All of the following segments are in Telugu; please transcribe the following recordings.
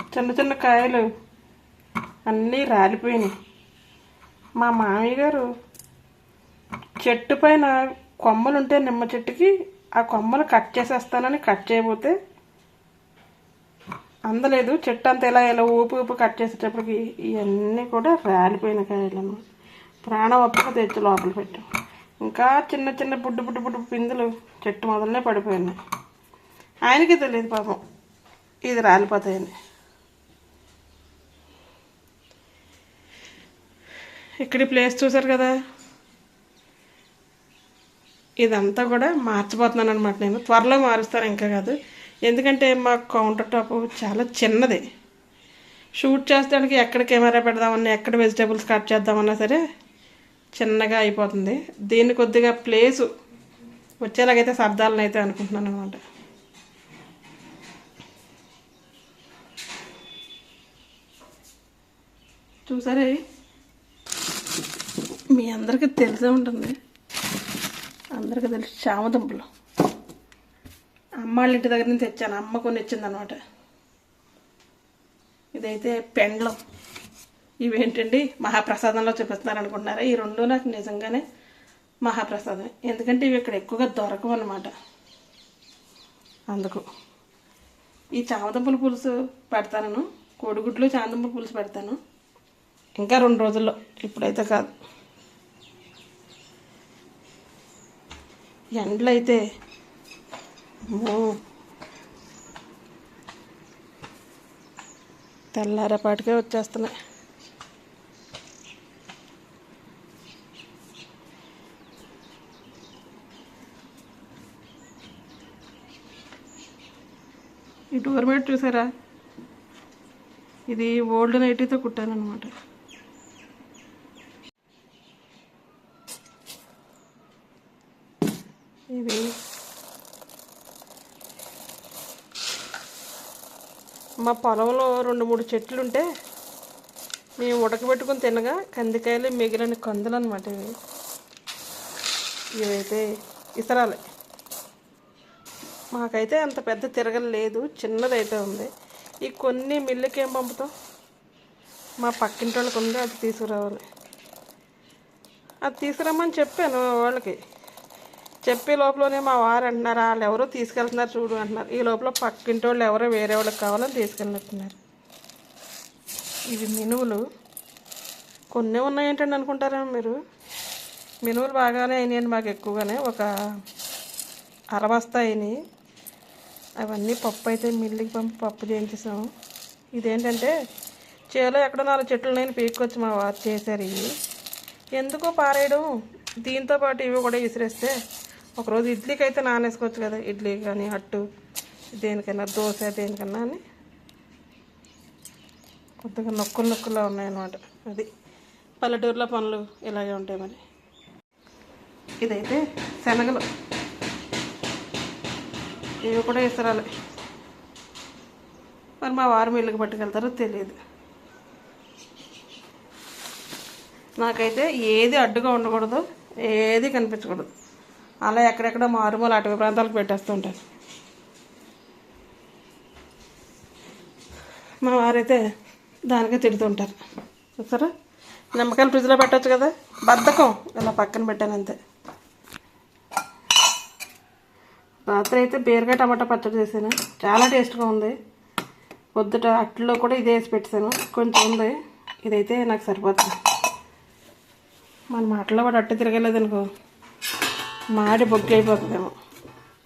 చిన్న చిన్న కాయలు అన్నీ రాలిపోయినాయి. మా మామయ్య గారు చెట్టు పైన కొమ్మలు ఉంటే నిమ్మ చెట్టుకి ఆ కొమ్మలు కట్ చేసేస్తానని కట్ చేయబోతే అందలేదు. చెట్టు అంతా ఇలా ఇలా ఊపి ఊపి కట్ చేసేటప్పటికి ఇవన్నీ కూడా రాలిపోయిన కాయలను ప్రాణం ఒప్పక తెచ్చి లోపల పెట్టాం. ఇంకా చిన్న చిన్న బుడ్డు బుడ్డు బుడ్డు పిందులు చెట్టు మొదలనే పడిపోయినాయి. ఆయనకి తెలియదు పాపం. ఇది రాలిపోతాయని. ఇక్కడ ప్లేస్ చూసారు కదా? ఇదంతా కూడా మార్చిపోతున్నాను అనమాట నేను. త్వరలో మారుస్తాను ఇంకా కాదు. ఎందుకంటే మా కౌంటర్ టాప్ చాలా చిన్నది. షూట్ చేస్తానికి ఎక్కడ కెమెరా పెడదామన్నా ఎక్కడ వెజిటేబుల్స్ కట్ చేద్దామన్నా సరే చిన్నగా అయిపోతుంది. దీన్ని కొద్దిగా ప్లేసు వచ్చేలాగైతే శబ్దాలను అయితే అనుకుంటున్నాను అనమాట చూసారే? మీ అందరికీ తెలిసే ఉంటుంది. అందరికీ తెలుసు చామదుంపలు. అమ్మ వాళ్ళ ఇంటి దగ్గర నుంచి తెచ్చాను. అమ్మ కొన్ని ఇచ్చింది అనమాట ఇదైతే పెండ్లం. ఇవేంటండి? మహాప్రసాదంలో చూపిస్తున్నారు అనుకుంటున్నారా ఈ రెండు నాకు నిజంగానే మహాప్రసాదం ఎందుకంటే ఇవి ఇక్కడ ఎక్కువగా దొరకవు అనమాట అందుకు. ఈ చామదుంపల పులుసు పెడతాను. కోడిగుడ్లు చామదుంపల పులుసు పెడతాను. ఇంకా రెండు రోజుల్లో. ఇప్పుడైతే కాదు. ఎండలు అయితే వచ్చేస్తున్నాయి. ఈ డోర్ చూసారా? ఇది ఓల్డ్ నైటీతో కుట్టాను అనమాట ఇవి మా పొలంలో రెండు మూడు చెట్లు ఉంటే మేము ఉడకబెట్టుకుని తినగా కందికాయలు మిగిలిన కందులు అనమాట ఇవి. ఇవైతే ఇసరాలే మాకైతే అంత పెద్ద తిరగలు లేదు చిన్నదైతే ఉంది. ఈ కొన్ని మిల్లుకి ఏం పంపుతాం? మా పక్కింటి వాళ్ళకి ఉంది అది తీసుకురావాలి. అది తీసుకురమ్మని చెప్పాను వాళ్ళకి. చెప్పే లోపలనే మా వారు అంటున్నారు వాళ్ళు ఎవరో తీసుకెళ్తున్నారు చూడు అంటున్నారు. ఈ లోపల పక్కింటి వాళ్ళు ఎవరో వేరే వాళ్ళకి కావాలని తీసుకెళ్ళినట్టున్నారు. ఇవి మినువులు. కొన్ని ఉన్నాయేంటండి అనుకుంటారా మీరు? మినువులు బాగానే అయినాయండి మాకు ఎక్కువగానే. ఒక అరబస్తా అయినాయి అవన్నీ పప్పు అయితే మిల్లికి పంపి పప్పు చేయించేసాము. ఇదేంటంటే చేలో ఎక్కడో నాలుగు చెట్లు నేను పీక్కొచ్చి మా వారు చేశారు ఇవి. ఎందుకో పారేయడం. దీంతో పాటు ఇవి కూడా విసిరేస్తే ఒకరోజు ఇడ్లీకి అయితే నానేసుకోవచ్చు కదా. ఇడ్లీ కానీ అట్టు దేనికైనా దోశ దేనికన్నా అని. కొద్దిగా నొక్కులు నొక్కులా ఉన్నాయన్నమాట. అది పల్లెటూరులో పనులు ఇలాగే ఉంటాయి మరి. ఇదైతే శనగలు. ఇవి కూడా ఇసరాలి. మరి మా వారు మిల్లుకి పట్టుకెళ్తారో తెలియదు. నాకైతే ఏది అడ్డుగా ఉండకూడదు ఏది కనిపించకూడదు. అలా ఎక్కడెక్కడ మారుమూల అటవీ ప్రాంతాలకు పెట్టేస్తూ ఉంటాను మా వారైతే దానికే తిడుతుంటారు చూస్తారా నిమ్మకాయలు ఫ్రిడ్జ్లో పెట్టచ్చు కదా? బద్ధకం. ఇలా పక్కన పెట్టాను అంతే. రాత్రి అయితే బీరకాయ టమాటా పచ్చడి చేశాను. చాలా టేస్ట్గా ఉంది. పొద్దుట అట్లో కూడా ఇదే వేసి పెట్టాను. కొంచెం ఉంది. ఇదైతే నాకు సరిపోతుంది. మన మాటలో కూడా అట్టు తిరగలేదనుకో. మాడి బొగ్గు అయిపోతుందేమో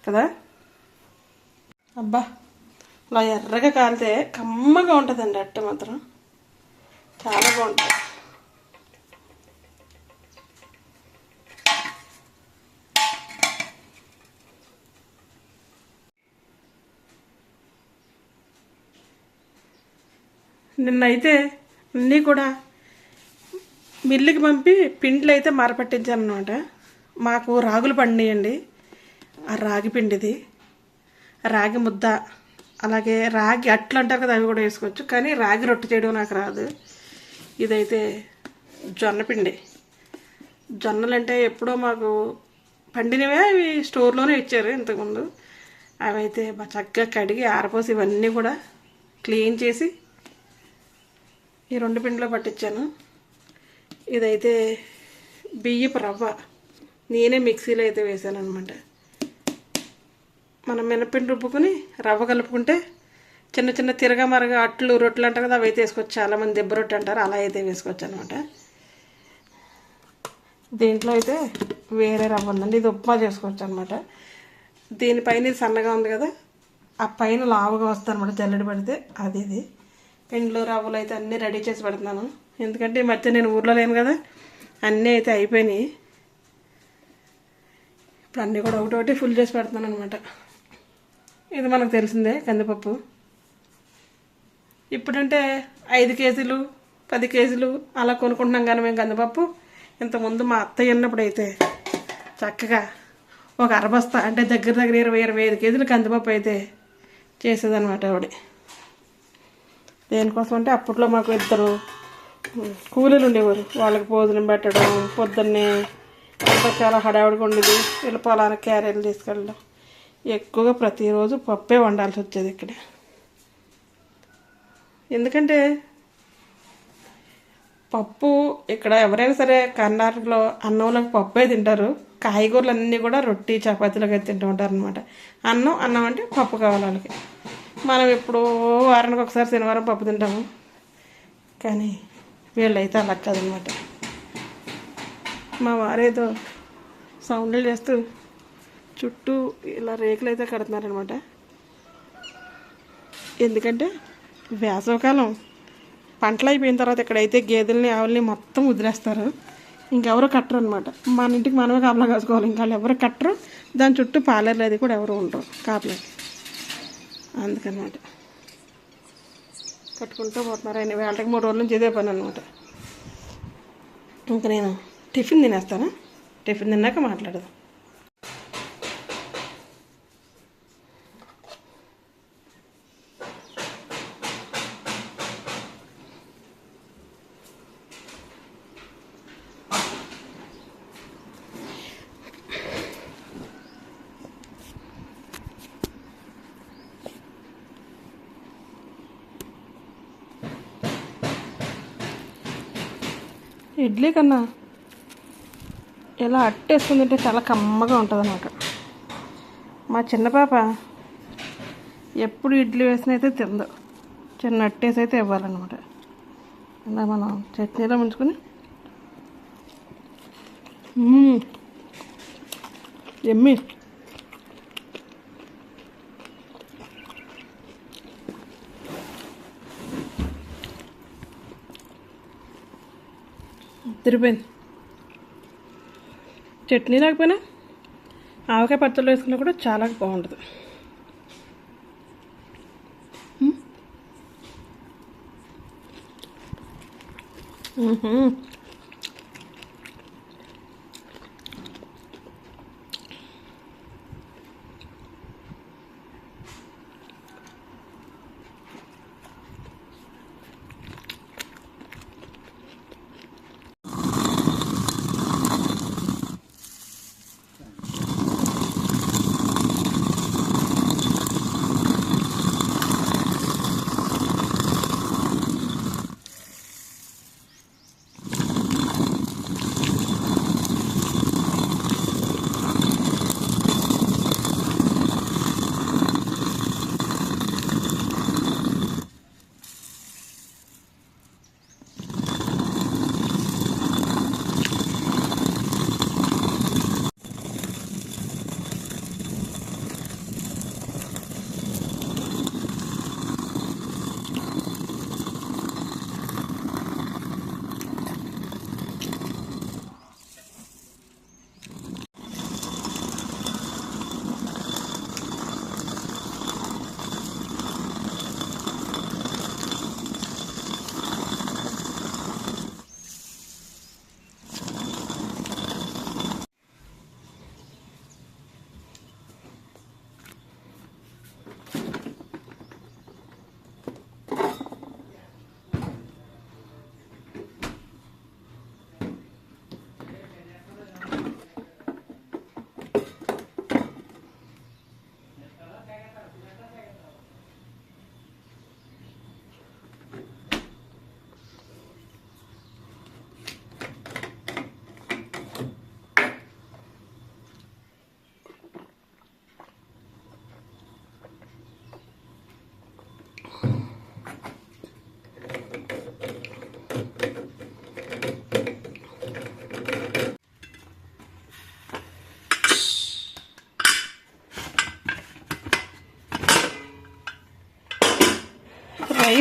కదా? అబ్బా అలా ఎర్రగా కాలితే కమ్మగా ఉంటుందండి అట్టు మాత్రం. చాలా బాగుంటుంది. నిన్నైతే అన్నీ కూడా మిల్లుకి పంపి పిండ్లు అయితే మరపట్టించాను అనమాట మాకు రాగులు పండియండి. ఆ రాగి పిండిది రాగి ముద్ద అలాగే రాగి అట్లు అంటారు కదా అవి కూడా వేసుకోవచ్చు. కానీ రాగి రొట్టె చేయడం నాకు రాదు. ఇదైతే జొన్న పిండి. జొన్నలు అంటే ఎప్పుడో మాకు పండినవే అవి స్టోర్లోనే ఇచ్చారు ఇంతకుముందు. అవి అయితే చక్కగా కడిగి ఆరపోసి ఇవన్నీ కూడా క్లీన్ చేసి ఈ రెండు పిండిలో పట్టించాను. ఇదైతే బియ్యపు రవ్వ. నేనే మిక్సీలో అయితే వేసాను అనమాట మనం మినపిండి రుబ్బుకుని రవ్వ కలుపుకుంటే చిన్న చిన్న తిరగ మరగ అట్లు రొట్టెలు అంటారు కదా అవి అయితే వేసుకోవచ్చు. చాలామంది దెబ్బ రొట్టె అంటారు అలా అయితే వేసుకోవచ్చు అనమాట దీంట్లో అయితే వేరే రవ్వ ఉందండి. ఇది ఉప్మా చేసుకోవచ్చు అనమాట దీనిపైన ఇది సన్నగా ఉంది కదా ఆ పైన లావుగా వస్తుంది అనమాట జల్లెడ పడితే. అది ఇది. పిండిలో రవ్వలు అయితే అన్నీ రెడీ చేసి పెడుతున్నాను. ఎందుకంటే ఈ మధ్య నేను ఊర్లో లేను కదా అన్నీ అయితే అయిపోయినాయి. ఇప్పుడు అన్నీ కూడా ఒకటి ఒకటి ఫుల్ చేసి పెడుతున్నాను అనమాట ఇది మనకు తెలిసిందే కందిపప్పు. ఇప్పుడంటే ఐదు కేజీలు పది కేజీలు అలా కొనుక్కుంటున్నాం కానీ మేము కందిపప్పు. ఇంతకుముందు మా అత్తయ్య ఉన్నప్పుడు అయితే చక్కగా ఒక అరబస్తా అంటే దగ్గర దగ్గర ఇరవై ఇరవై ఐదు కేజీలు కందిపప్పు అయితే చేసేదనమాట ఆవిడ. దేనికోసం అంటే అప్పట్లో మాకు ఇద్దరు కూలీలు ఉండేవారు. వాళ్ళకి భోజనం పెట్టడం పొద్దున్నే అంతా చాలా హడావిడిగా ఉండేది. వీళ్ళు పొలానికి క్యారీలు తీసుకెళ్ళడం. ఎక్కువగా ప్రతిరోజు పప్పే వండాల్సి వచ్చేది ఇక్కడ. ఎందుకంటే పప్పు ఇక్కడ ఎవరైనా సరే కర్ణాటకలో అన్నంలోకి పప్పే తింటారు. కాయగూరలు అన్నీ కూడా రొట్టి చపాతీలకి తింటూ ఉంటారు అనమాట అన్నం అన్నం అంటే పప్పు కావాలి వాళ్ళకి. మనం ఎప్పుడో వారానికి ఒకసారి శనివారం పప్పు తింటాము. కానీ వీళ్ళైతే అలా కాదనమాట మా వారేదో సౌండ్లు చేస్తూ చుట్టూ ఇలా రేకులు అయితే కడుతున్నారనమాట ఎందుకంటే వేసవకాలం పంటలు అయిపోయిన తర్వాత ఇక్కడైతే గేదెల్ని ఆవుల్ని మొత్తం వదిలేస్తారు ఇంకెవరు కట్టరు అనమాట మన ఇంటికి మనమే కాపలా కాసుకోవాలి. ఇంకా వాళ్ళు ఎవరు కట్టరు. దాని చుట్టూ పాలేర్లు అది కూడా ఎవరు ఉండరు కాపలా. అందుకనమాట కట్టుకుంటూ పోతున్నారు. ఆయన వేళకి మూడు రోజుల నుంచి ఇదే పని అనమాట ఇంకా నేను టిఫిన్ తినేస్తానా? టిఫిన్ తిన్నాక మాట్లాడదాం. ఇడ్లీ కన్నా ఇలా అట్టేసుకుని తింటే చాలా కమ్మగా ఉంటుంది అనమాట మా చిన్న పాప ఎప్పుడు ఇడ్లీ వేసిన అయితే తిందు చిన్న అట్టేసి అయితే ఇవ్వాలన్నమాట. ఇలా మనం చట్నీలో ఉంచుకొని ఎమ్మి. తిరిపోయింది చట్నీ లేకపోయినా ఆవకాయ పచ్చళ్ళు వేసుకున్నా కూడా చాలా బాగుంటుంది మ్మ్.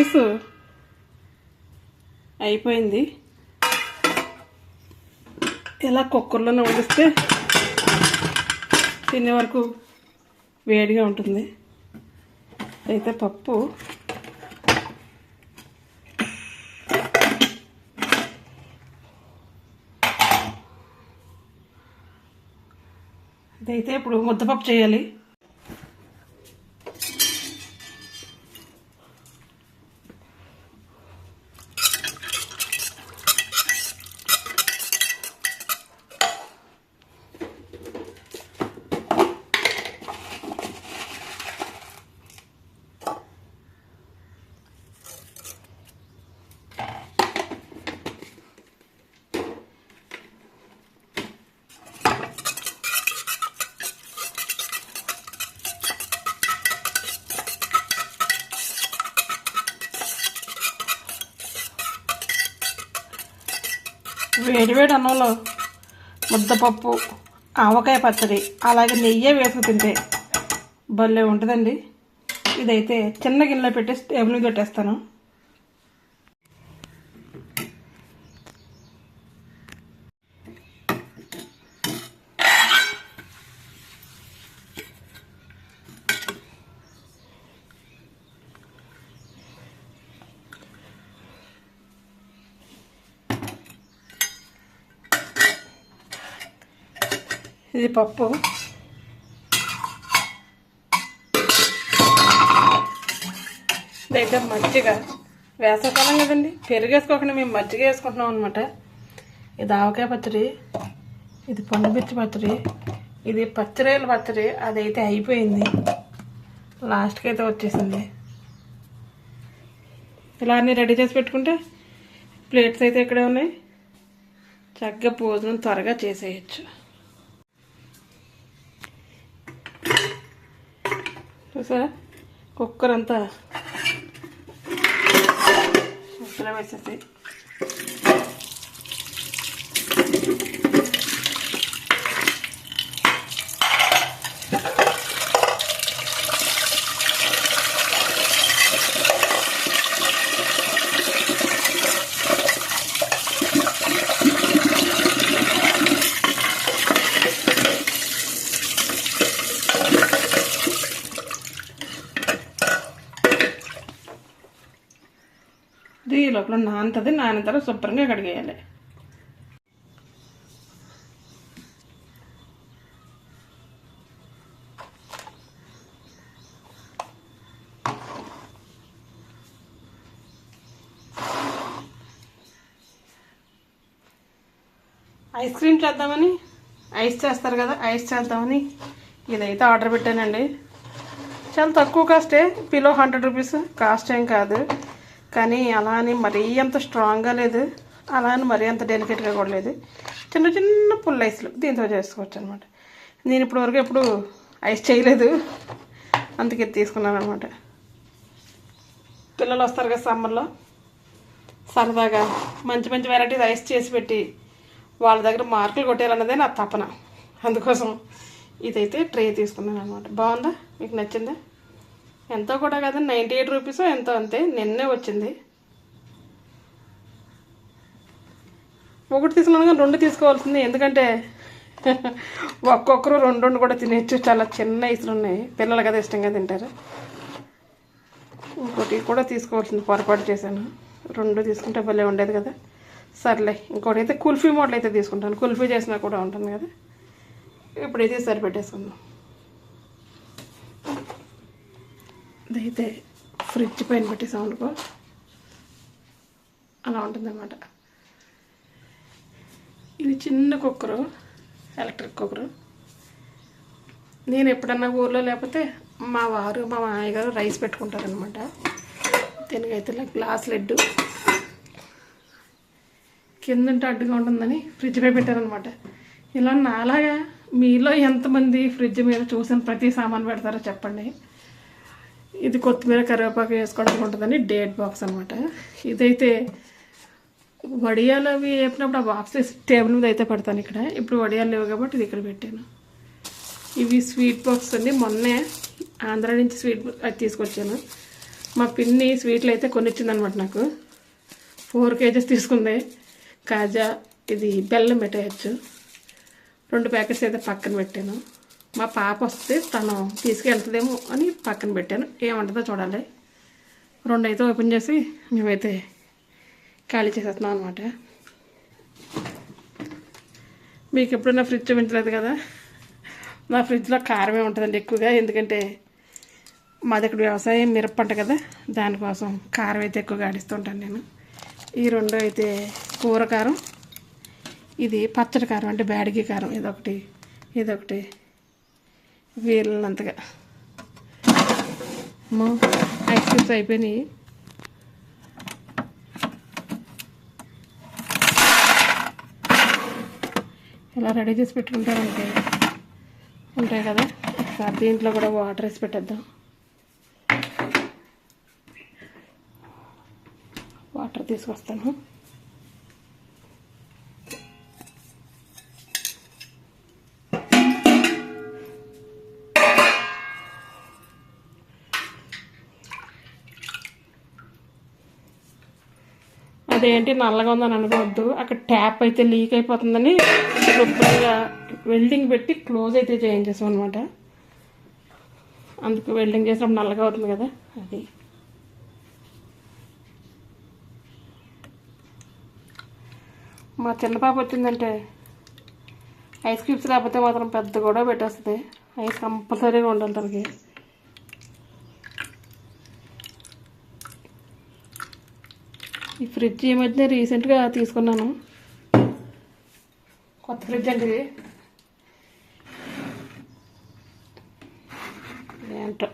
రైస్ అయిపోయింది. ఇలా కుక్కర్లోనే వండిస్తే తినే వరకు వేడిగా ఉంటుంది. అయితే పప్పు. ఇదైతే ఇప్పుడు ముద్దపప్పు చేయాలి. వేడివేడి అన్నంలో ముద్దపప్పు ఆవకాయ పచ్చడి అలాగే నెయ్యి వేసుకు తింటే భలే ఉంటుందండి. ఇదైతే చిన్న గిన్నెలో పెట్టి టేబుల్ మీద పెట్టేస్తాను. ఇది పప్పు. ఇదైతే మజ్జిగ. వేసవకాలం కదండి. పెరుగు వేసుకోకుండా మేము మజ్జిగ వేసుకుంటున్నాం అనమాట ఇది ఆవకాయ పచ్చడి ఇది పండుమిర్చి పచ్చడి ఇది పచ్చరేల పచ్చడి. అదైతే అయిపోయింది. లాస్ట్కి అయితే వచ్చేసింది. ఇలా అన్నీ రెడీ చేసి పెట్టుకుంటే ప్లేట్స్ అయితే ఇక్కడే ఉన్నాయి. చక్కగా భోజనం త్వరగా చేసేయచ్చు. చూసారా? కుక్కర్ అంతా ముక్కలో వేసేసి ఇది లోపల నానుతుంది నానిన తర్వాత శుభ్రంగా కడిగేయాలి. ఐస్ క్రీమ్ చేద్దామని ఐస్ చేస్తారు కదా ఐస్ చేద్దామని ఇదైతే ఆర్డర్ పెట్టానండి. చాలా తక్కువ కాస్టే పిలో హండ్రెడ్ రూపీస్ కాస్ట్ ఏం కాదు. కానీ అలా అని మరీ అంత స్ట్రాంగ్గా లేదు. అలా అని మరీ అంత డెలికేట్గా కూడా లేదు. చిన్న చిన్న పుల్ల ఐస్లు దీంతో చేసుకోవచ్చు అనమాట నేను ఇప్పటివరకు వరకు ఎప్పుడు ఐస్ చేయలేదు. అందుకే తీసుకున్నాను అనమాట పిల్లలు వస్తారు కదా సమ్మర్లో సరదాగా మంచి మంచి వెరైటీస్ ఐస్ చేసి పెట్టి వాళ్ళ దగ్గర మార్కులు కొట్టేయాలన్నదే నా తపన. అందుకోసం ఇదైతే ట్రే తీసుకున్నాను అనమాట బాగుందా? మీకు నచ్చిందా? ఎంతో కూడా కాదు నైంటీ ఎయిట్ రూపీస్ ఎంతో అంతే నిన్నే వచ్చింది. ఒకటి తీసుకున్నాను కానీ రెండు తీసుకోవాల్సింది ఎందుకంటే ఒక్కొక్కరు రెండు రెండు కూడా తినేచ్చు చాలా చిన్న ఇసులు ఉన్నాయి. పిల్లలు కదా ఇష్టంగా తింటారు. ఇంకోటి కూడా తీసుకోవాల్సింది పొరపాటు చేశాను. రెండు తీసుకుంటే భలే ఉండేది కదా. సర్లే ఇంకోటి అయితే కుల్ఫీ మోడల్ అయితే తీసుకుంటాను. కుల్ఫీ చేసినా కూడా ఉంటుంది కదా. ఇప్పుడైతే సరిపెట్టేసుకుందాం. అదైతే ఫ్రిడ్జ్ పైన పెట్టేసాం అనుకో అలా ఉంటుందన్నమాట. ఇది చిన్న కుక్కరు ఎలక్ట్రిక్ కుక్కరు. నేను ఎప్పుడన్నా ఊర్లో లేకపోతే మా వారు మా మామయ్య గారు రైస్ పెట్టుకుంటారనమాట దీనికైతే ఇలా గ్లాస్ లెడ్డు కిందంటే అడ్డుగా ఉంటుందని ఫ్రిడ్జ్ పై పెట్టారనమాట ఇలా నాలాగా మీలో ఎంతమంది ఫ్రిడ్జ్ మీద చూసిన ప్రతి సామాన్ పెడతారో చెప్పండి. ఇది కొత్తిమీర కరివేపాకు వేసుకోవడానికి ఉంటుందని డేట్ బాక్స్ అనమాట ఇదైతే వడియాలు అవి వేపినప్పుడు ఆ బాక్స్ టేబుల్ మీద అయితే పెడతాను ఇక్కడ. ఇప్పుడు వడియాలు లేవు కాబట్టి ఇది ఇక్కడ పెట్టాను. ఇవి స్వీట్ బాక్స్ అండి. మొన్నే ఆంధ్ర నుంచి స్వీట్ అది తీసుకొచ్చాను. మా పిన్ని స్వీట్లు అయితే కొనిచ్చింది అనమాట నాకు. ఫోర్ కేజెస్ తీసుకుంది. కాజా ఇది బెల్లం పెట్టేయచ్చు. రెండు ప్యాకెట్స్ అయితే పక్కన పెట్టాను. మా పాప వస్తే తను తీసుకెళ్తుందేమో అని పక్కన పెట్టాను. ఏమంటుందో చూడాలి. రెండు అయితే ఓపెన్ చేసి మేమైతే ఖాళీ చేసేస్తున్నాం అనమాట మీకు ఎప్పుడైనా ఫ్రిడ్జ్ చూపించలేదు కదా? నా ఫ్రిడ్జ్లో కారమే ఉంటుందండి ఎక్కువగా. ఎందుకంటే మాది ఇక్కడ వ్యవసాయం మిరప పంట కదా. దానికోసం కారం అయితే ఎక్కువగా ఆడిస్తుంటాను నేను. ఈ రెండు అయితే కూర కారం ఇది పచ్చడి కారం అంటే బ్యాడిగి కారం. ఇదొకటి ఇదొకటి. వీళ్ళంతగా. అమ్మో ఐస్ క్రీమ్స్ అయిపోయినాయి. ఇలా రెడీ చేసి పెట్టుకుంటారంటే ఉంటాయి కదా. ఒకసారి దీంట్లో కూడా వాటర్ వేసి పెట్టేద్దాం. వాటర్ తీసుకొస్తాను. అదేంటి నల్లగా ఉందని అనుకోవద్దు. అక్కడ ట్యాప్ అయితే లీక్ అయిపోతుందని శుభ్రంగా వెల్డింగ్ పెట్టి క్లోజ్ అయితే చేయించేసాం అనమాట అందుకు వెల్డింగ్ చేసినప్పుడు నల్లగా అవుతుంది కదా అది. మా చిన్న పాప వచ్చిందంటే ఐస్ క్యూబ్స్ లేకపోతే మాత్రం పెద్ద కూడా పెట్టేస్తుంది. ఐస్ కంపల్సరీగా ఉండాలి తనకి. ఈ ఫ్రిడ్జ్ ఈ మధ్య రీసెంట్గా తీసుకున్నాను. కొత్త ఫ్రిడ్జ్ అండి ఇది. ఏంటో.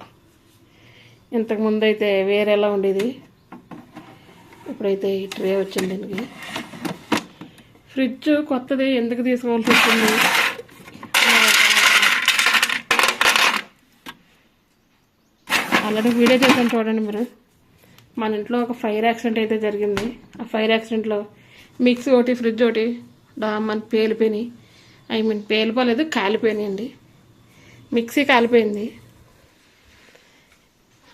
ఇంతకుముందు అయితే వేరేలా ఉండేది. ఇప్పుడైతే ఈ ట్రే వచ్చింది దీనికి. ఫ్రిడ్జ్ కొత్తది ఎందుకు తీసుకోవాల్సి వచ్చింది? ఆల్రెడీ వీడియో చేశాను చూడండి మీరు. మన ఇంట్లో ఒక ఫైర్ యాక్సిడెంట్ అయితే జరిగింది. ఆ ఫైర్ యాక్సిడెంట్లో మిక్సీ ఒకటి ఫ్రిడ్జ్ ఒకటి డామని పేలిపోయినాయి. ఐ మీన్ పేలిపోలేదు కాలిపోయినాయండి. మిక్సీ కాలిపోయింది.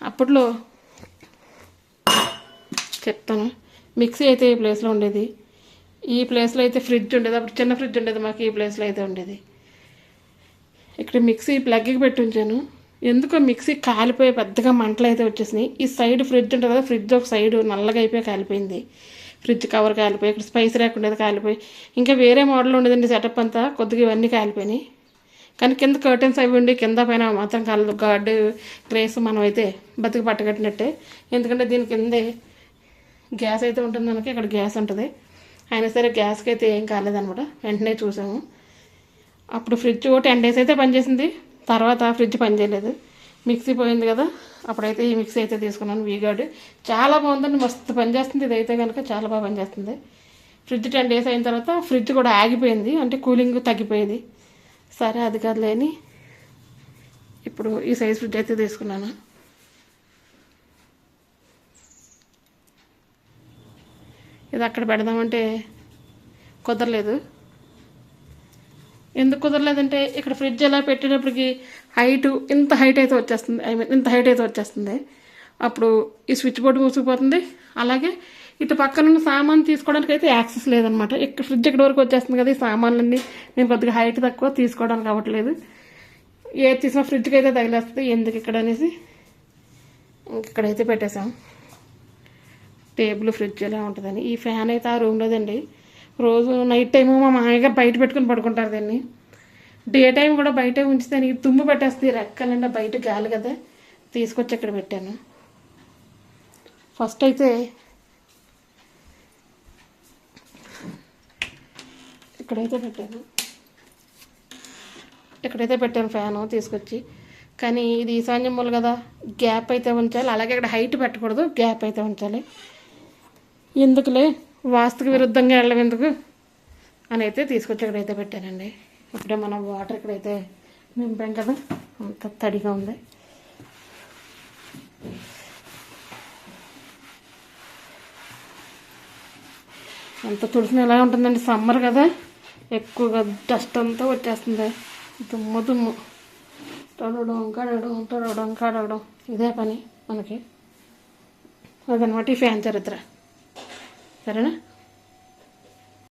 అప్పట్లో చెప్తాను మిక్సీ అయితే ఈ ప్లేస్లో ఉండేది. ఈ ప్లేస్లో అయితే ఫ్రిడ్జ్ ఉండేది. అప్పుడు చిన్న ఫ్రిడ్జ్ ఉండేది మాకు ఈ ప్లేస్లో అయితే ఉండేది. ఇక్కడ మిక్సీ ప్లగ్కి పెట్టి ఉంచాను. ఎందుకో మిక్సీ కాలిపోయి పెద్దగా మంటలు అయితే వచ్చేసినాయి. ఈ సైడ్ ఫ్రిడ్జ్ ఉంటుంది కదా ఫ్రిడ్జ్ ఒక సైడ్ నల్లగా అయిపోయి కాలిపోయింది. ఫ్రిడ్జ్ కవర్ కాలిపోయి ఇక్కడ స్పైస్ ర్యాక్ ఉండేది కాలిపోయి. ఇంకా వేరే మోడల్ ఉండేదండి సెటప్ అంతా కొద్దిగా ఇవన్నీ కాలిపోయినాయి. కానీ కింద కర్టెన్స్ అవి ఉండి కింద పైన మాత్రం కాలేదు గాడ్ గ్రేస్ మనం అయితే బతికి పట్టగట్టినట్టే. ఎందుకంటే దీని కిందే గ్యాస్ అయితే ఉంటుంది మనకి ఇక్కడ గ్యాస్ ఉంటుంది. అయినా సరే గ్యాస్కి అయితే ఏం కాలేదనమాట వెంటనే చూసాము. అప్పుడు ఫ్రిడ్జ్ టెన్ డేస్ అయితే పనిచేసింది. తర్వాత ఫ్రిడ్జ్ పనిచేయలేదు మిక్సీ పోయింది కదా అప్పుడైతే ఈ మిక్సీ అయితే తీసుకున్నాను వీగాడు చాలా బాగుందండి మస్తు పనిచేస్తుంది ఇదైతే కనుక చాలా బాగా పనిచేస్తుంది ఫ్రిడ్జ్ టెన్ డేస్ అయిన తర్వాత ఫ్రిడ్జ్ కూడా ఆగిపోయింది అంటే కూలింగ్ తగ్గిపోయింది. సరే అది కాదులేని ఇప్పుడు ఈ సైజ్ ఫ్రిడ్జ్ అయితే తీసుకున్నాను. ఇది అక్కడ పెడదామంటే కుదరలేదు. ఎందుకు కుదరలేదంటే ఇక్కడ ఫ్రిడ్జ్ ఎలా పెట్టేటప్పటికి హైట్ ఇంత హైట్ అయితే వచ్చేస్తుంది. ఐ మీన్ ఇంత హైట్ అయితే వచ్చేస్తుంది. అప్పుడు ఈ స్విచ్ బోర్డు మూసుకుపోతుంది. అలాగే ఇటు పక్కన ఉన్న సామాన్ తీసుకోవడానికి అయితే యాక్సెస్ లేదనమాట ఇక్కడ ఫ్రిడ్జ్ ఇక్కడ వరకు వచ్చేస్తుంది కదా ఈ సామాన్లన్నీ నేను కొద్దిగా హైట్ తక్కువ తీసుకోవడానికి అవ్వట్లేదు. ఏది తీసినా ఫ్రిడ్జ్కి అయితే తగిలేస్తుంది. ఎందుకు ఇక్కడ అనేసి ఇక్కడైతే పెట్టేసాం టేబుల్ ఫ్రిడ్జ్ ఎలా ఉంటుందని. ఈ ఫ్యాన్ అయితే ఆ రూమ్లోదండి. రోజు నైట్ టైం మా మామయ్య బయట పెట్టుకుని పడుకుంటారు దాన్ని. డే టైం కూడా బయటే ఉంచితే నీకు తుమ్ము పెట్టేస్తుంది రెక్కలంటే బయట గాలి కదా. తీసుకొచ్చి ఇక్కడ పెట్టాను. ఫస్ట్ అయితే ఇక్కడైతే పెట్టాను. ఇక్కడైతే పెట్టాను ఫ్యాను తీసుకొచ్చి. కానీ ఇది ఈశాన్యం మూల కదా. గ్యాప్ అయితే ఉంచాలి. అలాగే ఇక్కడ హైట్ పెట్టకూడదు. గ్యాప్ అయితే ఉంచాలి. ఎందుకులే? వాస్తుకు విరుద్ధంగా వెళ్ళడం ఎందుకు? అని అయితే తీసుకొచ్చి ఇక్కడైతే పెట్టానండి. ఇప్పుడే మనం వాటర్ ఇక్కడైతే నింపాం కదా అంత తడిగా ఉంది. అంత తులసిన ఎలా ఉంటుందండి? సమ్మర్ కదా ఎక్కువగా డస్ట్ అంతా వచ్చేస్తుంది. దుమ్ము దుమ్ము. తడవడం కడగడం తడవడం కడగడం ఇదే పని మనకి. అదనమాట ఈ ఫ్యాన్ చరిత్ర. సరేనా